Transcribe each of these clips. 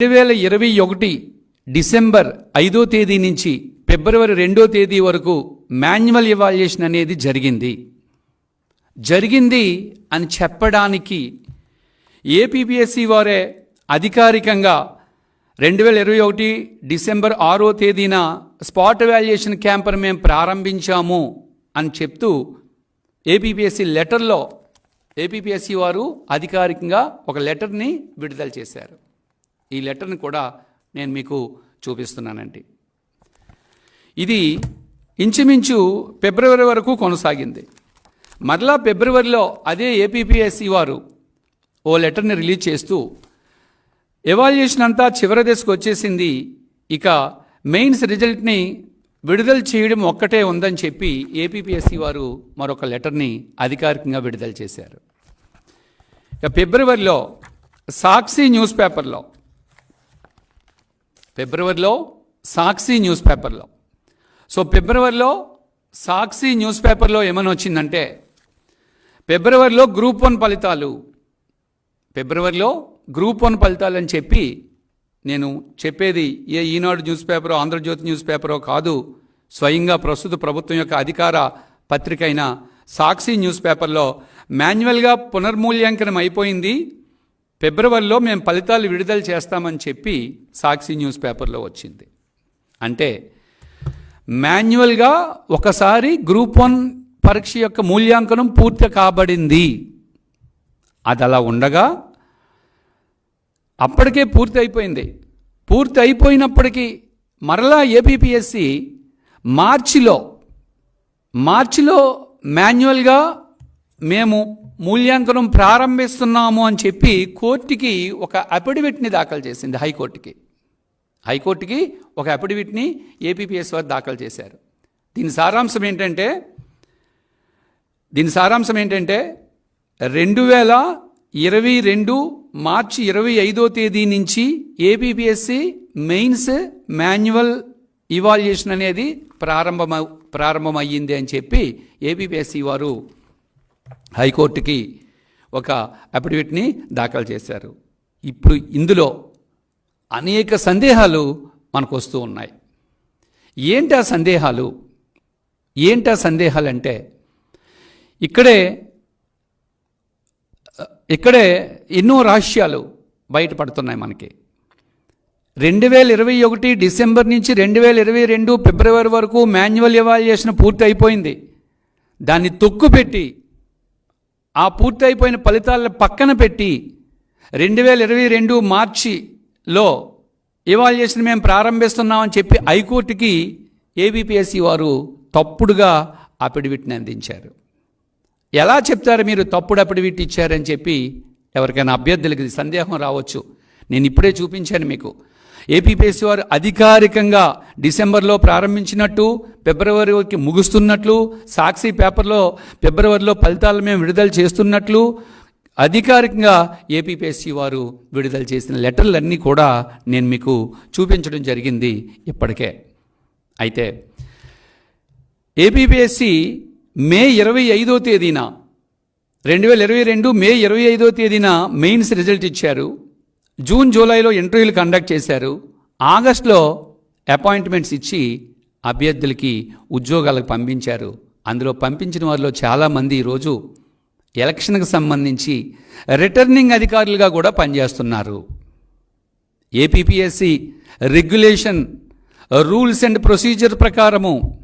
రెండు వేల ఇరవై ఒకటి డిసెంబర్ ఐదో తేదీ నుంచి ఫిబ్రవరి రెండో తేదీ వరకు మాన్యువల్ ఇవాల్యుయేషన్ అనేది జరిగింది. జరిగింది అని చెప్పడానికి ఏపీపీఎస్సి వారే అధికారికంగా రెండు వేల ఇరవై ఒకటి డిసెంబర్ ఆరో తేదీన స్పాట్ వాల్యుయేషన్ క్యాంపర్ మేము ప్రారంభించాము అని చెప్తూ ఏపీపీఎస్సి లెటర్లో ఏపీపీఎస్సి వారు అధికారికంగా ఒక లెటర్ని విడుదల చేశారు. ఈ లెటర్ని కూడా నేను మీకు చూపిస్తున్నానండి. ఇది ఇంచుమించు ఫిబ్రవరి వరకు కొనసాగింది. మరలా ఫిబ్రవరిలో అదే ఏపీపీఎస్సి వారు ఓ లెటర్ని రిలీజ్ చేస్తూ ఎవాల్యుయేషన్ అంతా చివరి దశకు వచ్చేసింది. ఇక మెయిన్స్ రిజల్ట్ని విడుదల చేయడం ఒక్కటే ఉందని చెప్పి ఏపీపీఎస్సి వారు మరొక లెటర్ని అధికారికంగా విడుదల చేశారు. ఇక ఫిబ్రవరిలో సాక్షి న్యూస్ పేపర్లో ఫిబ్రవరిలో సాక్షి న్యూస్ పేపర్లో. సో ఫిబ్రవరిలో సాక్షి న్యూస్ పేపర్లో ఏమని వచ్చిందంటే ఫిబ్రవరిలో గ్రూప్ వన్ ఫలితాలు ఫిబ్రవరిలో గ్రూప్ వన్ ఫలితాలు అని చెప్పి నేను చెప్పేది ఏ ఈనాడు న్యూస్ పేపరో ఆంధ్రజ్యోతి న్యూస్ పేపరో కాదు స్వయంగా ప్రస్తుత ప్రభుత్వం యొక్క అధికార పత్రిక అయిన సాక్షి న్యూస్ పేపర్లో మాన్యువల్గా పునర్మూల్యాంకనం అయిపోయింది ఫిబ్రవరిలో మేము ఫలితాలు విడుదల చేస్తామని చెప్పి సాక్షి న్యూస్ పేపర్లో వచ్చింది. అంటే మాన్యువల్గా ఒకసారి గ్రూప్ వన్ పరీక్ష యొక్క మూల్యాంకనం పూర్తి కాబడింది. అది అలా ఉండగా అప్పటికే పూర్తి అయిపోయింది. పూర్తి అయిపోయినప్పటికీ మరలా ఏపీపీఎస్సి మార్చిలో మార్చిలో మాన్యువల్గా మేము మూల్యాంకనం ప్రారంభిస్తున్నాము అని చెప్పి కోర్టుకి ఒక అఫిడవిట్ని దాఖలు చేసింది హైకోర్టుకి. హైకోర్టుకి ఒక అఫిడవిట్ని ఏపీపీఎస్ వారు దాఖలు చేశారు. దీని సారాంశం ఏంటంటే దీని సారాంశం ఏంటంటే రెండు వేల ఇరవై రెండు మార్చి ఇరవై ఐదో తేదీ నుంచి ఏపీపీఎస్సి మెయిన్స్ మాన్యువల్ ఇవాల్యుయేషన్ అనేది ప్రారంభమ ప్రారంభమయ్యింది అని చెప్పి ఏపీపీఎస్సి వారు హైకోర్టుకి ఒక అఫిడవిట్ని దాఖలు చేశారు. ఇప్పుడు ఇందులో అనేక సందేహాలు మనకు వస్తూ ఉన్నాయి. ఏంటి ఆ సందేహాలు? ఏంటి ఆ సందేహాలు అంటే ఇక్కడే ఇక్కడే ఎన్నో రహస్యాలు బయటపడుతున్నాయి మనకి. రెండు వేల ఇరవై ఒకటి డిసెంబర్ నుంచి రెండు వేల ఇరవై రెండు ఫిబ్రవరి వరకు మాన్యువల్ ఎవాల్యుయేషన్ పూర్తి అయిపోయింది. దాన్ని తొక్కుపెట్టి ఆ పూర్తి అయిపోయిన ఫలితాలను పక్కన పెట్టి రెండు వేల ఇరవై రెండు మార్చిలో ఇవాల్యుయేషన్ మేము ప్రారంభిస్తున్నామని చెప్పి హైకోర్టుకి ఏబిపిఎస్సి వారు తప్పుడుగా అఫిడవిట్ని అందించారు. ఎలా చెప్తారు మీరు తప్పుడు అఫిడవిట్ ఇచ్చారని చెప్పి ఎవరికైనా అభ్యర్థులకి సందేహం రావచ్చు. నేను ఇప్పుడే చూపించాను మీకు. ఏపీపీఎస్సీ వారు అధికారికంగా డిసెంబర్లో ప్రారంభించినట్టు ఫిబ్రవరికి ముగుస్తున్నట్లు సాక్షి పేపర్లో ఫిబ్రవరిలో ఫలితాలు మేము విడుదల చేస్తున్నట్లు అధికారికంగా ఏపీపీఎస్సీ వారు విడుదల చేసిన లెటర్లన్నీ కూడా నేను మీకు చూపించడం జరిగింది ఇప్పటికే. అయితే ఏపీపీఎస్సీ మే ఇరవై ఐదో తేదీన రెండు వేల ఇరవై రెండు మే ఇరవై ఐదో తేదీన మెయిన్స్ రిజల్ట్ ఇచ్చారు. జూన్ జూలైలో ఇంటర్వ్యూలు కండక్ట్ చేశారు. ఆగస్టులో అపాయింట్మెంట్స్ ఇచ్చి అభ్యర్థులకి ఉద్యోగాలకు పంపించారు. అందులో పంపించిన వారిలో చాలామంది ఈరోజు ఎలక్షన్కి సంబంధించి రిటర్నింగ్ అధికారులుగా కూడా పనిచేస్తున్నారు. APPSC regulation rules and procedure ప్రకారము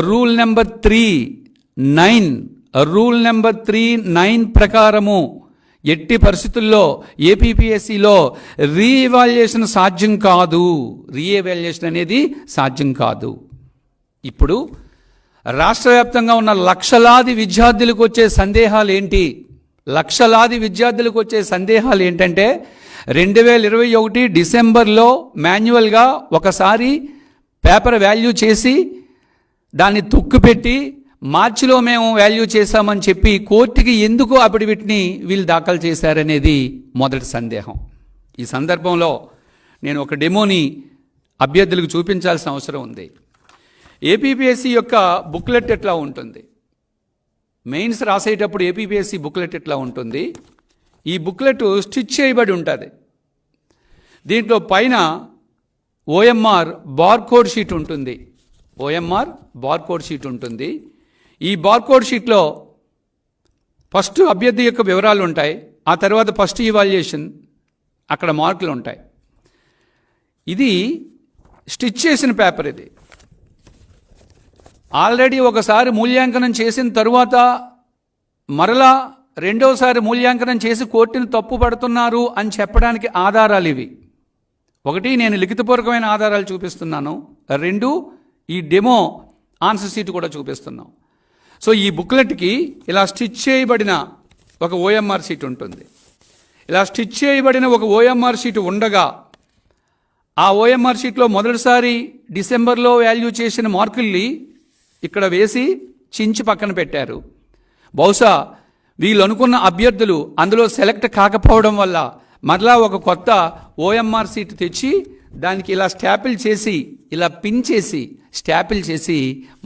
rule number three nine rule number three nine ప్రకారము ఎట్టి పరిస్థితుల్లో ఏపీపీఎస్సిలో రీఎవాల్యుయేషన్ సాధ్యం కాదు. రీఎవాల్యుయేషన్ అనేది సాధ్యం కాదు. ఇప్పుడు రాష్ట్ర వ్యాప్తంగా ఉన్న లక్షలాది విద్యార్థులకు వచ్చే సందేహాలు ఏంటి? లక్షలాది విద్యార్థులకు వచ్చే సందేహాలు ఏంటంటే రెండు వేల ఇరవై ఒకటి డిసెంబర్లో మాన్యువల్గా ఒకసారి పేపర్ వాల్యూ చేసి దాన్ని తొక్కుపెట్టి మార్చిలో మేము వాల్యూ చేశామని చెప్పి కోర్టుకి ఎందుకు అఫిడవిట్ని వీళ్ళు దాఖలు చేశారనేది మొదటి సందేహం. ఈ సందర్భంలో నేను ఒక డెమోని అభ్యర్థులకు చూపించాల్సిన అవసరం ఉంది. ఏపీపీఎస్సీ యొక్క బుక్లెట్ ఎట్లా ఉంటుంది? మెయిన్స్ రాసేటప్పుడు ఏపీపీఎస్సీ బుక్లెట్ ఎట్లా ఉంటుంది? ఈ బుక్లెట్ స్టిచ్ చేయబడి ఉంటుంది. దీంట్లో పైన ఓఎంఆర్ బార్కోడ్ షీట్ ఉంటుంది. ఓఎంఆర్ బార్కోడ్ షీట్ ఉంటుంది. ఈ బార్కోడ్ షీట్లో ఫస్ట్ అభ్యర్థి యొక్క వివరాలు ఉంటాయి. ఆ తర్వాత ఫస్ట్ ఇవాల్యుయేషన్ అక్కడ మార్కులు ఉంటాయి. ఇది స్టిచ్ చేసిన పేపర్ ఇది. ఆల్రెడీ ఒకసారి మూల్యాంకనం చేసిన తరువాత మరలా రెండోసారి మూల్యాంకనం చేసి కోర్టును తప్పు పడుతున్నారు అని చెప్పడానికి ఆధారాలు ఇవి. ఒకటి నేను లిఖితపూర్వకమైన ఆధారాలు చూపిస్తున్నాను. రెండు ఈ డెమో ఆన్సర్ సీట్ కూడా చూపిస్తున్నాం. సో ఈ బుక్లెట్కి ఇలా స్టిచ్ చేయబడిన ఒక ఓఎంఆర్ షీట్ ఉంటుంది. ఇలా స్టిచ్ చేయబడిన ఒక ఓఎంఆర్ షీట్ ఉండగా ఆ ఓఎంఆర్ షీట్లో మొదటిసారి డిసెంబర్లో వాల్యూ చేసిన మార్కుల్ని ఇక్కడ వేసి చించి పక్కన పెట్టారు. బహుశా వీళ్ళు అనుకున్న అభ్యర్థులు అందులో సెలెక్ట్ కాకపోవడం వల్ల మరలా ఒక కొత్త ఓఎంఆర్ సీట్ తెచ్చి దానికి ఇలా స్టాపిల్ చేసి ఇలా పిన్ చేసి స్టాపిల్ చేసి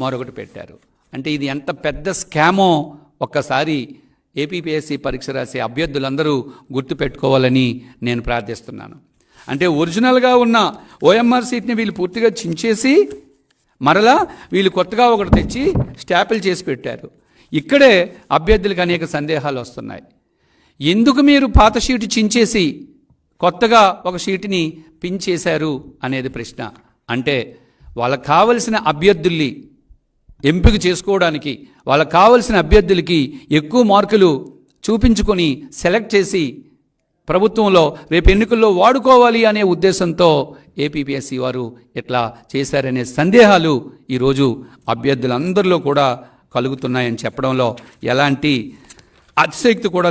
మరొకటి పెట్టారు. అంటే ఇది ఎంత పెద్ద స్కామో ఒక్కసారి ఏపీపీఎస్సీ పరీక్ష రాసే అభ్యర్థులందరూ గుర్తుపెట్టుకోవాలని నేను ప్రార్థిస్తున్నాను. అంటే ఒరిజినల్గా ఉన్న ఓఎంఆర్ సీట్ని వీళ్ళు పూర్తిగా చించేసి మరలా వీళ్ళు కొత్తగా ఒకటి తెచ్చి స్టాపిల్ చేసి పెట్టారు. ఇక్కడే అభ్యర్థులకు అనేక సందేహాలు వస్తున్నాయి. ఎందుకు మీరు పాత షీటు చించేసి కొత్తగా ఒక షీటుని పించేశారు అనేది ప్రశ్న. అంటే వాళ్ళకు కావలసిన అభ్యర్థుల్ని ఎంపిక చేసుకోవడానికి వాళ్ళకు కావలసిన అభ్యర్థులకి ఎక్కువ మార్కులు చూపించుకొని సెలెక్ట్ చేసి ప్రభుత్వంలో రేపు ఎన్నికల్లో వాడుకోవాలి అనే ఉద్దేశంతో ఏపీపీఎస్సీ వారు ఇట్లా చేశారనే సందేహాలు ఈరోజు అభ్యర్థులందరిలో కూడా కలుగుతున్నాయని చెప్పడంలో ఎలాంటి అతిశక్తి కూడా